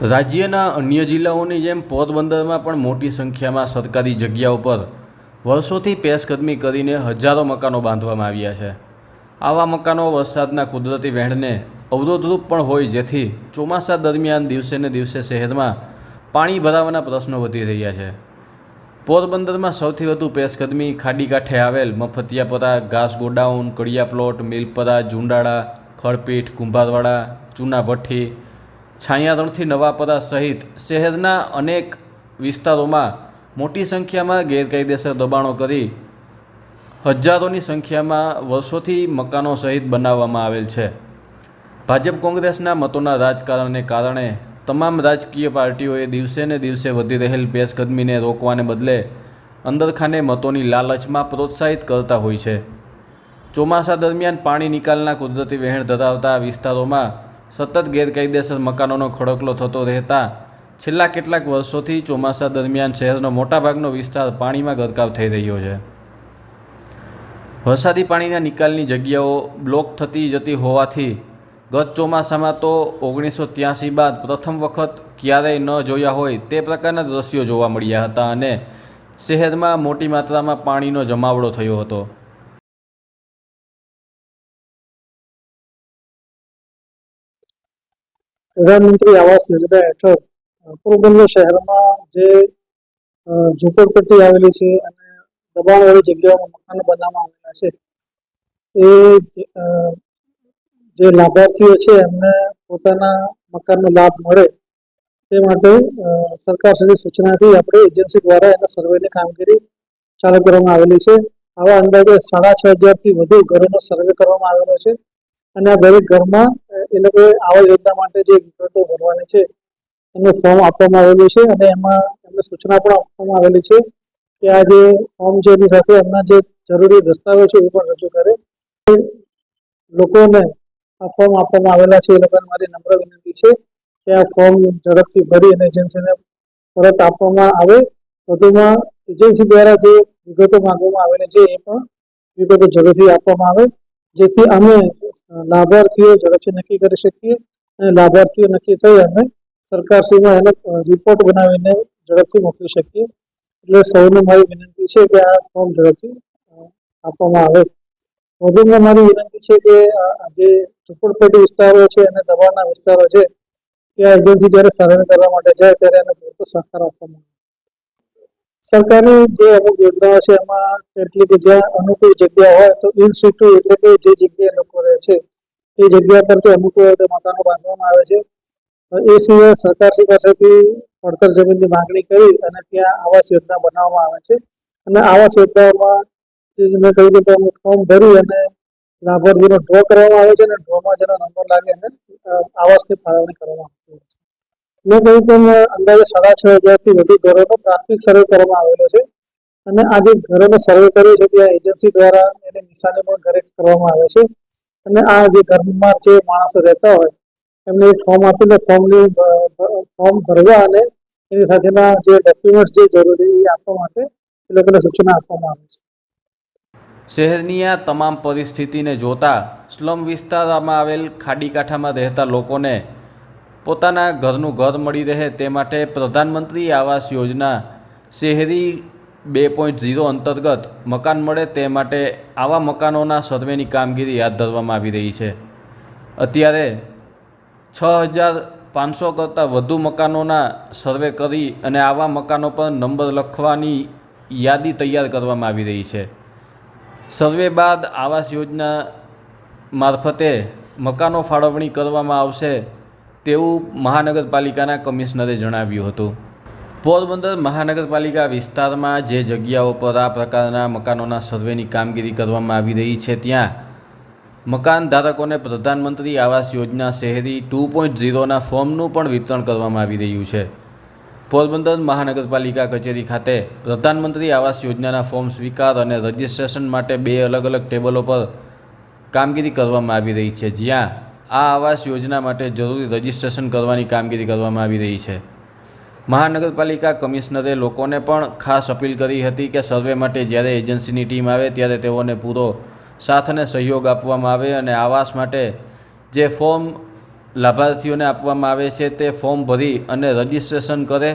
રાજ્યના અન્ય જિલ્લાઓની જેમ પોરબંદરમાં પણ મોટી સંખ્યામાં સરકારી જગ્યાઓ પર વર્ષોથી પેશકદમી કરીને હજારો મકાનો બાંધવામાં આવ્યા છે. આવા મકાનો વરસાદના કુદરતી વહેણને અવરોધરૂપ પણ હોય જેથી ચોમાસા દરમિયાન દિવસે ને દિવસે શહેરમાં પાણી ભરાવાના પ્રશ્નો વધી રહ્યા છે. પોરબંદરમાં સૌથી વધુ પેશકદમી ખાડી કાંઠે આવેલ મફતિયાપરા, ઘાસ ગોડાઉન કડિયા પ્લોટ મિલપરા જુંડાળા ખળપીઠ કુંભારવાડા ચૂના ભઠ્ઠી છાયારણથી નવાપરા સહિત શહેરના અનેક વિસ્તારોમાં મોટી સંખ્યામાં ગેરકાયદેસર દબાણો કરી હજારોની સંખ્યામાં વર્ષોથી મકાનો સહિત બનાવવામાં આવેલ છે. ભાજપ કોંગ્રેસના મતોના રાજકારણને કારણે તમામ રાજકીય પાર્ટીઓએ દિવસે ને દિવસે વધી રહેલ પેશકદમીને રોકવાને બદલે અંદરખાને મતોની લાલચમાં પ્રોત્સાહિત કરતા હોય છે. ચોમાસા દરમિયાન પાણી નિકાલના કુદરતી વહેણ ધરાવતા વિસ્તારોમાં સતત ગેરકાયદેસર મકાનોનો ખડકલો થતો રહેતા છેલ્લા કેટલાક વર્ષોથી ચોમાસા દરમિયાન શહેરનો મોટાભાગનો વિસ્તાર પાણીમાં ગરકાવ થઈ રહ્યો છે. વરસાદી પાણીના નિકાલની જગ્યાઓ બ્લોક થતી જતી હોવાથી ગત ચોમાસામાં તો ઓગણીસો ત્યાસી બાદ પ્રથમ વખત ક્યારેય ન જોયા હોય તે પ્રકારના દ્રશ્યો જોવા મળ્યા હતા અને શહેરમાં મોટી માત્રામાં પાણીનો જમાવડો થયો હતો. પ્રધાનમંત્રી આવાસ યોજના હેઠળ પોરબંદર શહેરમાં જે ઝૂંપડપટ્ટી આવેલી છે અને દબાણવાળી જગ્યાઓમાં મકાનો બનાવવામાં આવેલા છે, એ જે- લાભાર્થીઓ છે એમને પોતાના મકાનનો લાભ મળે તે માટે સરકાર સુધી સૂચનાથી આપણે એજન્સી દ્વારા એના સર્વેની કામગીરી ચાલુ કરવામાં આવેલી છે. આવા અંદાજે સાડા છ હજારથી વધુ ઘરોનો સર્વે કરવામાં આવેલો છે. અને આ દરેક ઘરમાં એ લોકો આવા યોજના માટે જે વિગતો ભરવાની છે, એનું ફોર્મ આપવામાં આવેલું છે અને એમાં એમને સૂચના પણ આપવામાં આવેલી છે કે આ જે ફોર્મ છે એની સાથે એમના જે જરૂરી દસ્તાવેજો એ પણ રજૂ કરે. લોકોને આ ફોર્મ આપવામાં આવેલા છે, એ લોકોને મારી નમ્ર વિનંતી છે કે આ ફોર્મ ઝડપથી ભરી અને એજન્સીને પરત આપવામાં આવે. વધુમાં એજન્સી દ્વારા જે વિગતો માંગવામાં આવેલી છે એ પણ વિગતો જરૂરથી આપવામાં આવે. જેથી અમે લાભાર્થીઓ ઝડપથી નક્કી કરી શકીએ અને લાભાર્થીઓ નક્કી થઈ અમે સરકારશ્રીમાં એનો રિપોર્ટ બનાવીને ઝડપથી મોકલી શકીએ. એટલે સૌને મારી વિનંતી છે કે આ ફોર્મ ઝડપથી આપવામાં આવે. વધુમાં મારી વિનંતી છે કે જે ઝૂંપડપટ્ટી વિસ્તારો છે અને દબાણના વિસ્તારો છે ત્યાં એજન્સી જ્યારે સર્વે કરવા માટે જાય ત્યારે એને પૂરતો સહકાર આપવામાં આવે. સરકારની જે અમુક યોજનાઓ છે, એમાં કેટલીક જ્યાં અનુકૂળ જગ્યા હોય તો ઇન સિટુ એટલે કે જે જગ્યાએ લોકો રહે છે, એ જગ્યા પર જો અનુકૂળ મકાનો બાંધવામાં આવે છે. એ સિવાય સરકારશ્રી પાસેથી પડતર જમીનની માંગણી કરી અને ત્યાં આવાસ યોજના બનાવવામાં આવે છે. અને આવાસ યોજનાઓમાં જે મેં કહ્યું કે ફોર્મ ભરી અને લાભાર્થીનો ડ્રો કરવામાં આવે છે અને ડ્રોમાં જેનો નંબર લાગે એને આવાસની ફાળવણી કરવામાં આવે છે. મેં કહ્યું તેમ અંદાજે સાડા છ હજારથી વધુ ઘરોનો પ્રાથમિક સર્વે કરવામાં આવેલો છે. અને આ જે ઘરોનો સર્વે કર્યો છે ત્યાં એજન્સી દ્વારા એને નિશાને પણ ઘરે કરવામાં આવે છે. અને આ જે ઘરમાં જે માણસો રહેતા હોય, એમને એક ફોર્મ આપીને ફોર્મની ફોર્મ ભરવા અને એની સાથેના જે ડોક્યુમેન્ટ્સ જે જરૂરી એ આપવા માટે એ લોકોને સૂચના આપવામાં આવે છે. શહેરની આ તમામ પરિસ્થિતિને જોતા સ્લમ વિસ્તારમાં આવેલ ખાડી કાંઠામાં રહેતા લોકોને પોતાના ઘરનું ઘર મળી રહે તે માટે પ્રધાનમંત્રી આવાસ યોજના શહેરી બે પોઈન્ટ ઝીરો અંતર્ગત મકાન મળે તે માટે આવા મકાનોના સર્વેની કામગીરી હાથ ધરવામાં આવી રહી છે. અત્યારે છ હજાર પાંચસો કરતાં વધુ મકાનોના સર્વે કરી અને આવા મકાનો પર નંબર લખવાની યાદી તૈયાર કરવામાં આવી રહી છે. સર્વે બાદ આવાસ યોજના મારફતે મકાનો ફાળવણી કરવામાં આવશે. તેવું મહાનગરપાલિકાના કમિશનરે જણાવ્યું હતું. પોરબંદર મહાનગરપાલિકા વિસ્તારમાં જે જગ્યાઓ પર આ પ્રકારના મકાનોના સર્વેની કામગીરી કરવામાં આવી રહી છે, ત્યાં મકાન ધારકોને પ્રધાનમંત્રી આવાસ યોજના શહેરી ટુ પોઈન્ટ ઝીરોના ફોર્મનું પણ વિતરણ કરવામાં આવી રહ્યું છે. પોરબંદર મહાનગરપાલિકા કચેરી ખાતે પ્રધાનમંત્રી આવાસ યોજનાના ફોર્મ સ્વીકાર અને રજિસ્ટ્રેશન માટે બે અલગ અલગ ટેબલો પર કામગીરી કરવામાં આવી રહી છે, જ્યાં આ આવાસ યોજના માટે જરૂરી રજિસ્ટ્રેશન કરવાની કામગીરી કરવામાં આવી રહી છે. મહાનગરપાલિકા કમિશનરે લોકોને પણ ખાસ અપીલ કરી હતી કે સર્વે માટે જ્યારે એજન્સીની ટીમ આવે ત્યારે તેઓને પૂરો સાથ અને સહયોગ આપવામાં આવે અને આવાસ માટે જે ફોર્મ લાભાર્થીઓને આપવામાં આવે છે તે ફોર્મ ભરી અને રજિસ્ટ્રેશન કરે